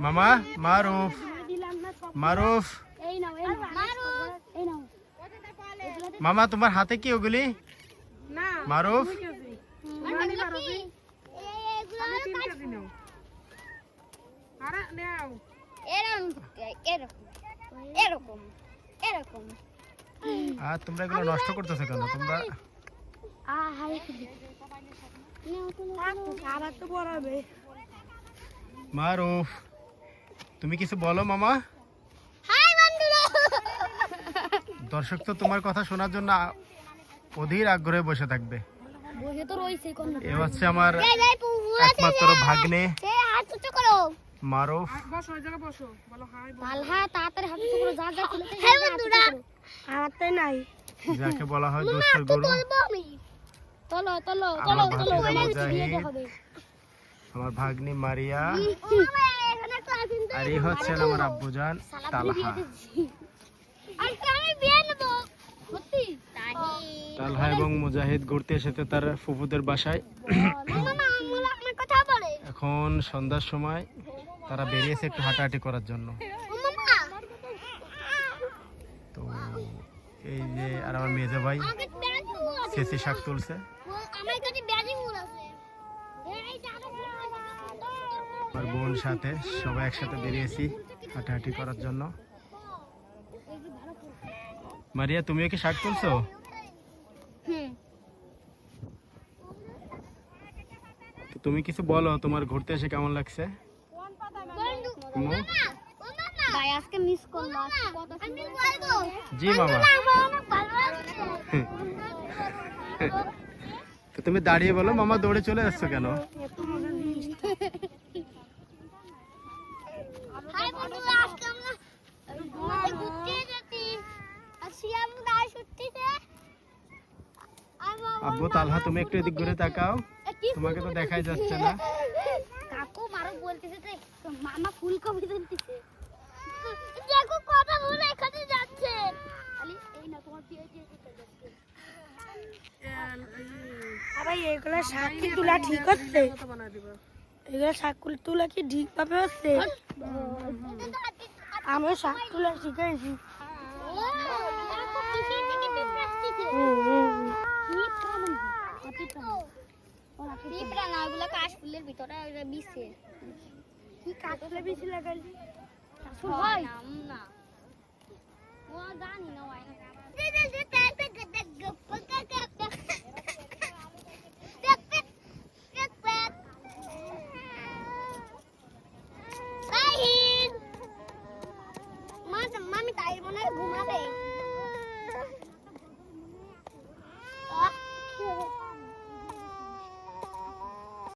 মামা মারুফ মারুফ। মামা তোমার হাতে কি ওগুলি? মারুফ? আর তোমরা এগুলো নষ্ট করতেছো কেন? তোমরা মারুফ তুমি কিছু বলো মামা। দর্শক তো তোমার কথা শোনার জন্য অধীর আগ্রহে বসে থাকবে। বসে তো রইছে কোন এ হচ্ছে আমার একমাত্র ভাগ্নে। মারুফ যাকে বলা হয় দুষ্টের গরু। চলো চলো চলো চলো। আমার ভাগ্নি মারিয়া। আর এই হচ্ছেন আমার আব্বুজান তালহা। তালহা এবং মুজাহিদ ঘুরতে এসেছে তার ফুফুদের বাসায়। মামা না আমার আমার কথা বলে। এখন সন্ধ্যার সময় তারা বেরিয়েছে একটু হাঁটাহাঁটি করার জন্য। তো এই যে আর আমার মেজো ভাই শেষে শাক তুলছে। আমার কাছে ব্যাজি মুল আছে। আমার বোন সাথে সবাই একসাথে বেরিয়েছি হাঁটাহাঁটি করার জন্য। মারিয়া তুমিও কি শার্ট তুলছো? তো তুমি কিছু বলো তোমার ঘুরতে এসে কেমন লাগছে? ভাই আজকে মিস করলাম জি মামা আমার অনেক ভালো লাগছে তো তুমি দাঁড়িয়ে বলো মামা দৌড়ে চলে আসছো কেন? আব্বু তালহা তুমি একটু এদিক ঘুরে তাকাও। তোমাকে তো দেখাই যাচ্ছে না। কাকু মারো বলতেছে যে মামা ফুলকপি তুলতেছে। দেখো কথা বলে এখানে যাচ্ছে। এই না তোমার দিয়ে আরে এগুলো সাক্ষী তোলা ঠিক হচ্ছে? এগুলো সাক্ষী তোলা কি ঠিক ভাবে হচ্ছে? আমি শাক তোলা শিখেছি পিঁপড়া ওগুলো কাশফুলের ভিতরে বিষে কি লাগালি জানি না।